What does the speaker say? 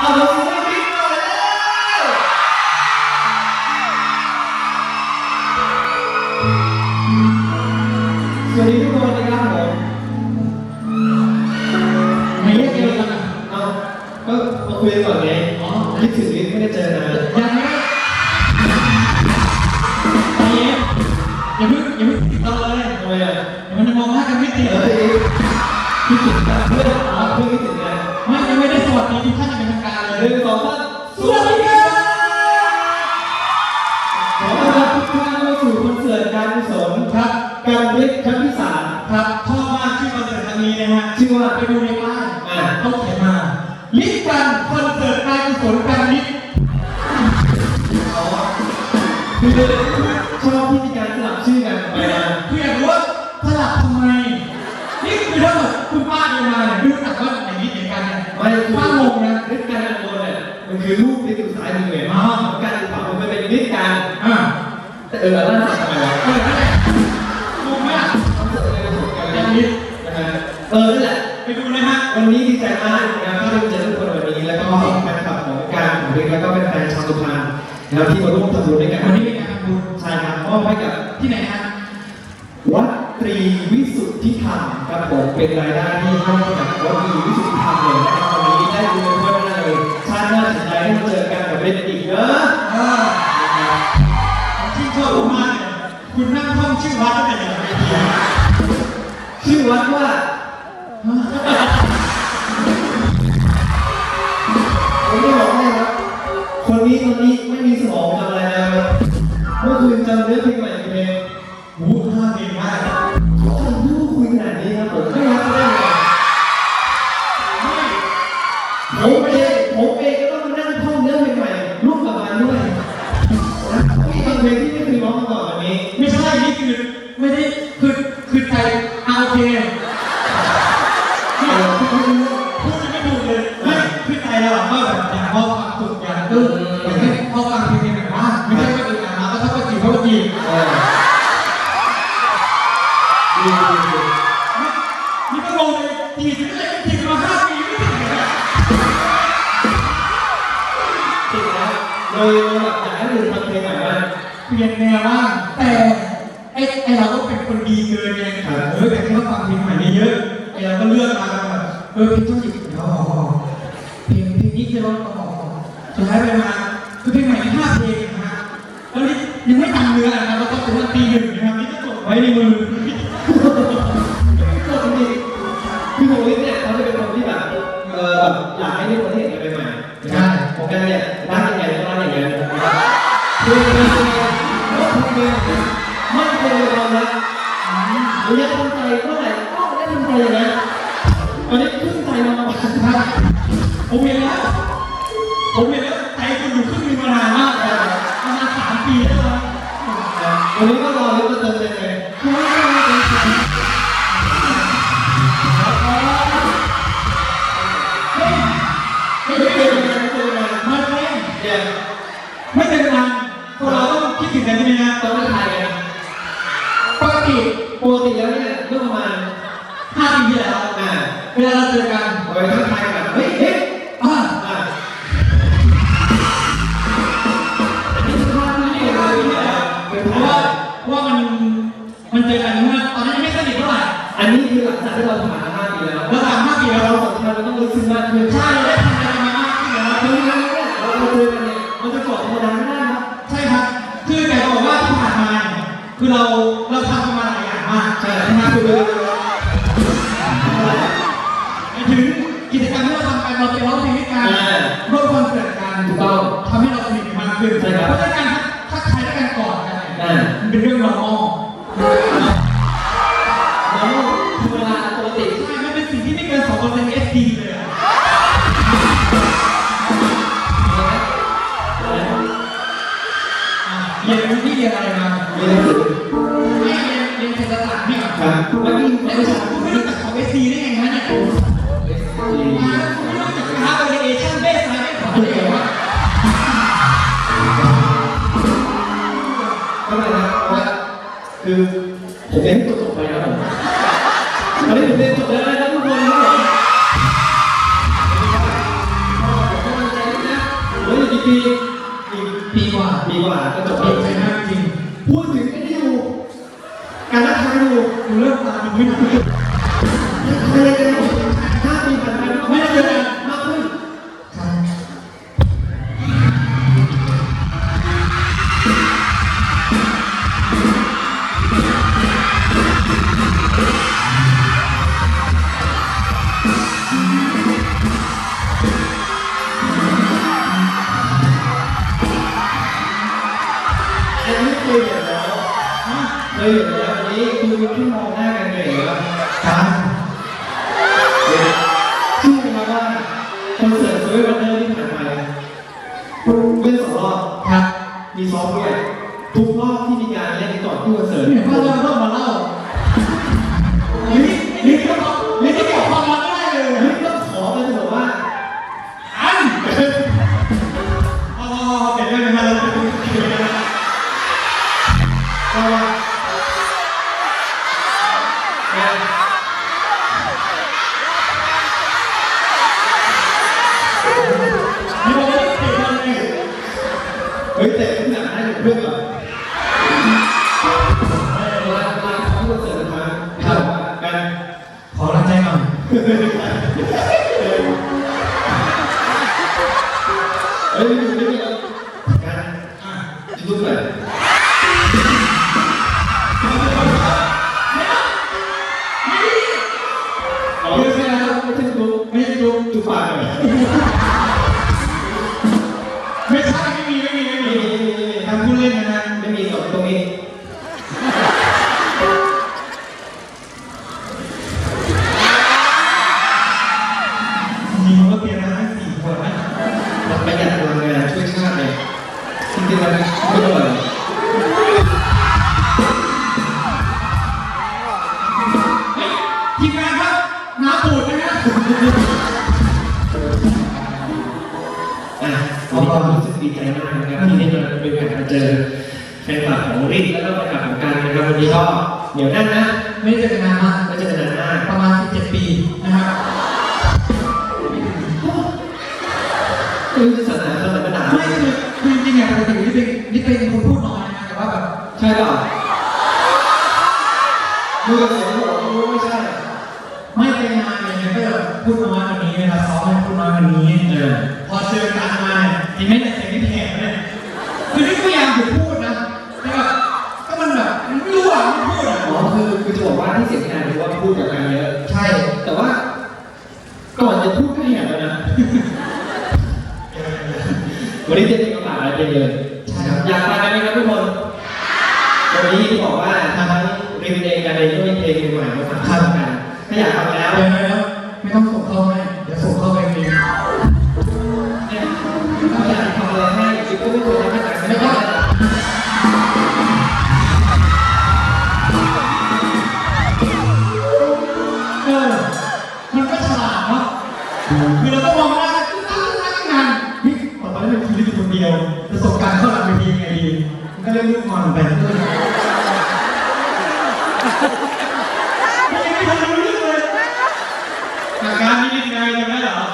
เอาเราซื้อให้บิ๊กมาแล้วสวัสดีทุกคนนะครับผมไม่ได้เจอกันอะเอาก็มาคุยกันก่อนไงอ๋อคิดถึงบิ๊กไม่ได้เจอนาน ยังไม่ใจเย็นอย่าเพิ่งอย่าเพิ่งติดต่อเลยทำไมอะมันจะมองหน้ากันไม่ติดเฮ้ยคิดถึงกันเพื่อน คือชอบที่มีการสลับชื่อกันไปมาคืออยากรู้ว่าสลับทำไม นี่คือถ้าเกิดคุณป้าเดินมาเนี่ยไม่รู้จักว่าอย่างนี้เหมือนกันเนี่ยไม่คือป้างงนะนิดการอันโนเนี่ยมันคือรูปในตัวซ้ายมือเนี่ยอ๋อการติดต่อมันเป็นนิดการอ่าแต่เออล่าสุดทำไมวะเออนั่นแหละงงไหมอะคอนเสิร์ตในประสบการณ์การนี้ลิฟต์นะฮะเออนั่นแหละไปดูเลยฮะวันนี้ดีใจมากนะครับที่ได้เจอทุกคนวันนี้แล้วก็แฟนคลับของการของเด็กแล้วก็เป็นแฟนชาวสุพรรณ นะครับที่มาร่วมทำบุญด้วยกันวันนี้มีการทำบุญใช่ครับมอบให้กับที่ไหนฮะวัดตรีวิสุทธิธรรมครับผมเป็นรายได้ที่ให้กับวัดตรีวิสุทธิธรรมเลยนะครับวันนี้ได้ดูกันทั่วหน้าเลยชาติหน้าถึงใจให้มาเจอกันกับเล่นอีกเนอะเออผมชื่นชอบมากเลยคุณนั่งท่องชื่อวัดตั้งแต่อย่างไรเดียวชื่อวัดว่า คนนี้คนนี้ไม่มีสมองทำอะไรนะครับเมื่อคืนจำเนื้อเพลงใหม่เพลงโอ้โหท่าดีมากเขาทำรูปคุยขนาดนี้ครับผมไม่รับได้ไงไม่ผมเองผมเองก็ต้องมานั่งท่องเนื้อเพลงใหม่ร่วมกับมันด้วยนะมีบางเพลงที่ไม่เคยร้องมาก่อนแบบนี้ ไม่ใช่นี่คือไม่ได้คือคือใจเอาโอเคเออพูดไแล้วเลยแบบอยากให้ดูทำเพลงใหม่าเปลี่ยนแนวบ้างแต่ไอ้ไอ้เราก็เป็นคนดีเกินไงเออแต่แค่เราฟังเพลงใหม่เยอะไอ้เราก็เลือกมาแบบเออเพลงต้นจิตอ๋อเพลงเพลงนี้จะร้องต่อสุดท้ายไปมาคือเพลงใหม่มีห้าเพลงนะฮะแล้วนี่ยังไม่ตังเนื้อนะครับแล้วก็เป็นว่าตีหนึ่งนะครับนี่ก็จดไว้ในมือคือโมเนี่ยเขาจะเป็นคนที่แบบเออแบบอยากให้ทุกคนเห็นอะไรใหม่ๆนะครับของกันเนี่ย คือเรียนยังไงก็ทำเองมั่นคงในความรักหรือยังทำใจเมื่อไหร่ก็ได้ทำใจนะตอนนี้ขึ้นใจมาประมาณครับผมเห็นแล้วผมเห็นแล้วใจคุณอยู่ครึ่งหนึงมานานมากเลย ต้องคิดถึงกันใช่ไหมฮะต้องมาถ่ายกันปกติปกติแล้วเนี่ยเมื่อประมาณห้าปีที่แล้วอ่าเวลาเราเจอกันเอาไปทักทายกันแบบเฮ้ยเฮ้ยอ่าอ่าอันนี้คือภาพที่ไม่ได้เลยนะเป็นเพราะว่าเพราะว่ามันมันเจอกันเมื่อตอนนั้นยังไม่สนิทเท่าไหร่อันนี้คือหลังจากที่เราผ่านมาห้าปีแล้วเราผ่านห้าปีแล้วเราสัมพันธ์มันต้องลึกซึ้งมากขึ้นใช่ อย่างมากใช่นะคคืรับอไปถึงกิจกรรมที่เราทำกันเราไปร้องเพลงด้วยกันร่วมคอนเสิร์ตกันถูกต้องทำให้เราสนิทกันมากขึ้นใช่ครับเพราะฉะนั้นการทักทายด้วยกันก่อนกันอ่ามันเป็นเรื่อง normal เราธรรมดาปกติใช่มันเป็นสิ่งที่ไม่เกิน2% SD เลยอะอะเรียนที่เรียนอะไรมามีอะไรสุด ครับทุกวันนี้ไม่ใช่ เคยเห็นแล้วอันนี้คือที่มองหน้ากันเหนื่อยแล้วครับชื่อมาว่าคอนเสิร์ตสวีทวันเดอร์ที่ผ่านไปเล่นสองรอบครับ มีซ้อมด้วยทุกรอบที่มีการเล่นก่อนที่คอนเสิร์ตเนี่ยพ่อเราต้องมาเล่า อะวันนี้ก็รู้สึกดีใจมากนะครับที่ได้มาเป็นแขกมาเจอแฟนคลับของริทแล้วก็แฟนคลับของการนะครับวันนี้ก็เหนียวแน่นนะไม่ได้เจอกันนานมากก็เจอกันนานมากประมาณ17ปีนะครับคือศาสนาเขาธรรมดาไม่คือคือจริงๆเนี่ยปกตินี่เป็นนี่เป็นคนพูดน้อยนะแต่ว่าแบบใช่เปล่าดู มาเนี่ยทีไม่แต่เสียงที่แข็งเนี่ยคือนี่พยายามจะพูดนะแต่แบบก็มันแบบมันไม่รู้อะมันพูดอะอ๋อคือคือจะบอกว่าที่เสียงแหบเพราะว่าพูดกับกันเยอะใช่ แต่ว่า ก่อนจะพูดก็แหบแล้วนะวันนี้จะเป็นคำถามอะไรไปเลยอยากฟังกันไหมครับทุกคนวันนี้ที่บอกว่าทางริมเองกันเองก็มีเพลงใหม่มาฝากกันถ้าอยากฟังแล้วเดี๋ยวเดี๋ยวไม่ต้อง เออมันก็ฉลาดเนะคือเราต้องมองหน้ากันน่ารักงานพี่ต่อไปเป็นคิดอยู่คนเดียวประสบการณ์เข้าหลังเวทีไงดีก็เล่นลูกงอนไปเรื่ยไม่ยังไม่ทันรู้เรื่องเลยการนี้ยังไงจำได้เหรอ